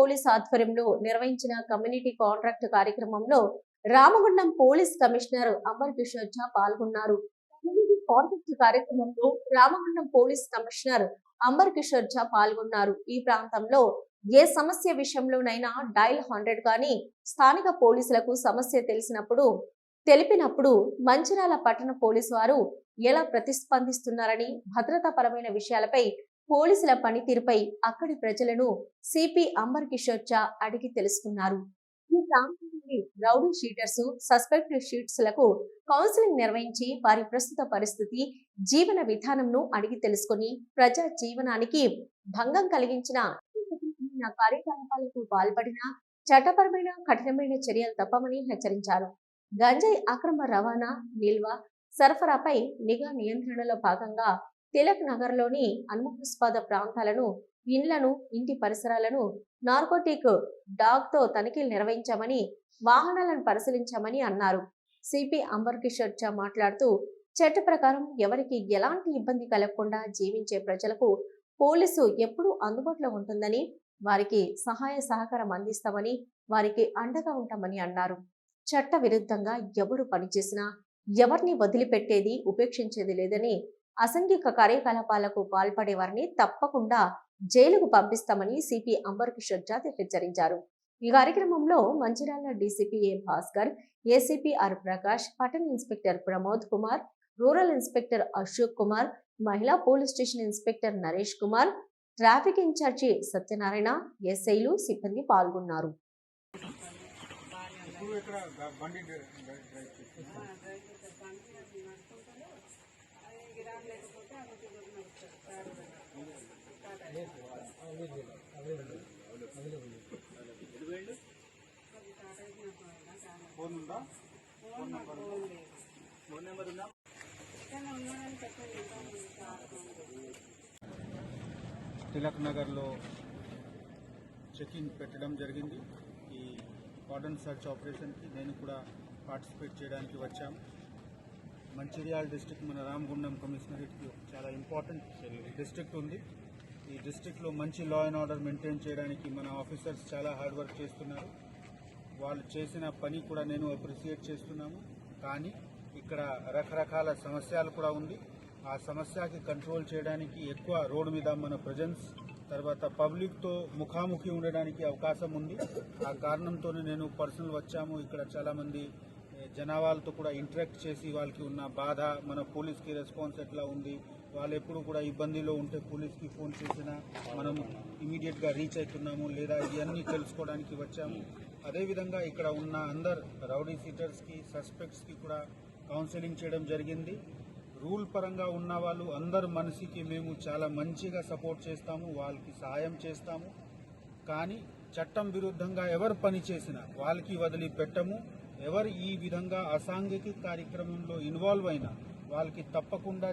Police ఆధ్వర్యంలో నిర్వహించిన community contract కార్యక్రమంలో రామగుండం పోలీస్ కమిషనర్ అమర్ కిషోర్ ఝా పాల్గొన్నారు. కమ్యూనిటీ కాంట్రాక్ట్ కార్యక్రమంలో రామగుండం పోలీస్ కమిషనర్ అంబర్ కిషోర్ ఝా పాల్గొన్నారు. ఈ ప్రాంతంలో ఏ సమస్య విషయంలోనైనా డైల్ హండ్రెడ్ కానీ స్థానిక పోలీసులకు సమస్య తెలిసినప్పుడు తెలిపినప్పుడు మంచిరాల పట్టణ పోలీసు వారు ఎలా ప్రతిస్పందిస్తున్నారని భద్రతాపరమైన విషయాలపై పోలీసుల పనితీరుపై అక్కడి ప్రజలను సిపి అంబర్ కిషోర్ చా అడిగి తెలుసుకున్నారు. ఈ ప్రాంతంలోని రౌడీ షీటర్స్ సస్పెక్ట్ షీట్స్లకు కౌన్సిలింగ్ నిర్వహించి వారి ప్రస్తుత పరిస్థితి జీవన విధానంను అడిగి తెలుసుకుని ప్రజా జీవనానికి భంగం కలిగించిన కార్యకలాపాలకు పాల్పడిన చట్టపరమైన కఠినమైన చర్యలు తప్పమని హెచ్చరించారు. గంజాయి అక్రమ రవాణా నిల్వ సరఫరాపై నిఘా నియంత్రణలో భాగంగా తిలక్ నగర్లోని అనుమానాస్పద ప్రాంతాలను ఇండ్లను ఇంటి పరిసరాలను నార్కోటిక్ డాగ్తో తనిఖీలు నిర్వహించామని వాహనాలను పరిశీలించామని అన్నారు. సిపి అంబర్ కిషోర్ చా మాట్లాడుతూ చట్ట ప్రకారం ఎవరికి ఎలాంటి ఇబ్బంది కలగకుండా జీవించే ప్రజలకు పోలీసు ఎప్పుడూ అందుబాటులో ఉంటుందని వారికి సహాయ సహకారం అందిస్తామని వారికి అండగా ఉంటామని అన్నారు. చట్ట విరుద్ధంగా ఎవరు పనిచేసినా ఎవరిని వదిలిపెట్టేది ఉపేక్షించేది లేదని అసంఘిక కార్యకలాపాలకు పాల్పడే వారిని తప్పకుండా జైలుకు పంపిస్తామని సిపి అంబర్ కిషోర్ జాతి హెచ్చరించారు. ఈ కార్యక్రమంలో Mancherial DCP A Bhaskar ACP R Prakash పట్టణ inspector Pramod Kumar rural inspector Ashok Kumar మహిళా police station inspector Naresh Kumar traffic incharge Satyanarayana ఎస్ఐలు సిబ్బంది పాల్గొన్నారు. ఫోన్ ఉందా ఫోన్ నెంబర్ ఫోన్ నెంబర్ ఉందా తిలక్ నగర్లో చెకింగ్ పెట్టడం జరిగింది. ఈ కార్డన్ సర్చ్ ఆపరేషన్కి నేను కూడా పార్టిసిపేట్ చేయడానికి వచ్చాము మంచిర్యాల డిస్ట్రిక్ట్ మన రామగుండం కమిషనరేట్కి చాలా ఇంపార్టెంట్ డిస్ట్రిక్ట్ ఉంది. ఈ డిస్టిక్లో మంచి లా అండ్ ఆర్డర్ మెయింటైన్ చేయడానికి మన ఆఫీసర్స్ చాలా హార్డ్ వర్క్ చేస్తున్నారు. వాళ్ళు చేసిన పని కూడా నేను అప్రిసియేట్ చేస్తున్నాము. కానీ ఇక్కడ రకరకాల సమస్యలు కూడా ఉంది. ఆ సమస్యకి కంట్రోల్ చేయడానికి ఎక్కువ రోడ్డు మీద మన ప్రజెన్స్ తర్వాత పబ్లిక్తో ముఖాముఖి ఉండడానికి అవకాశం ఉంది. ఆ కారణంతోనే నేను పర్సనల్ వచ్చాము. ఇక్కడ చాలామంది జనాభాలతో కూడా ఇంటరాక్ట్ చేసి వాళ్ళకి ఉన్న బాధ మన పోలీస్కి రెస్పాన్స్ ఎట్లా ఉంది వాళ్ళు ఎప్పుడు కూడా ఇబ్బందిలో ఉంటే పోలీస్కి ఫోన్ చేసినా మనం ఇమీడియట్గా రీచ్ అవుతున్నాము లేదా ఇవన్నీ తెలుసుకోవడానికి వచ్చాము. అదేవిధంగా ఇక్కడ ఉన్న అందరు రౌడీ సీటర్స్కి సస్పెక్ట్స్కి కూడా కౌన్సిలింగ్ చేయడం జరిగింది. రూల్ పరంగా ఉన్న వాళ్ళు అందరు మనిషికి మేము చాలా మంచిగా సపోర్ట్ చేస్తాము వాళ్ళకి సహాయం చేస్తాము. కానీ చట్టం విరుద్ధంగా ఎవరు పని చేసినా వాళ్ళకి వదిలిపెట్టము. ఎవరు ఈ విధంగా అసాంఘిక కార్యక్రమంలో ఇన్వాల్వ్ అయినా వాళ్ళకి తప్పకుండా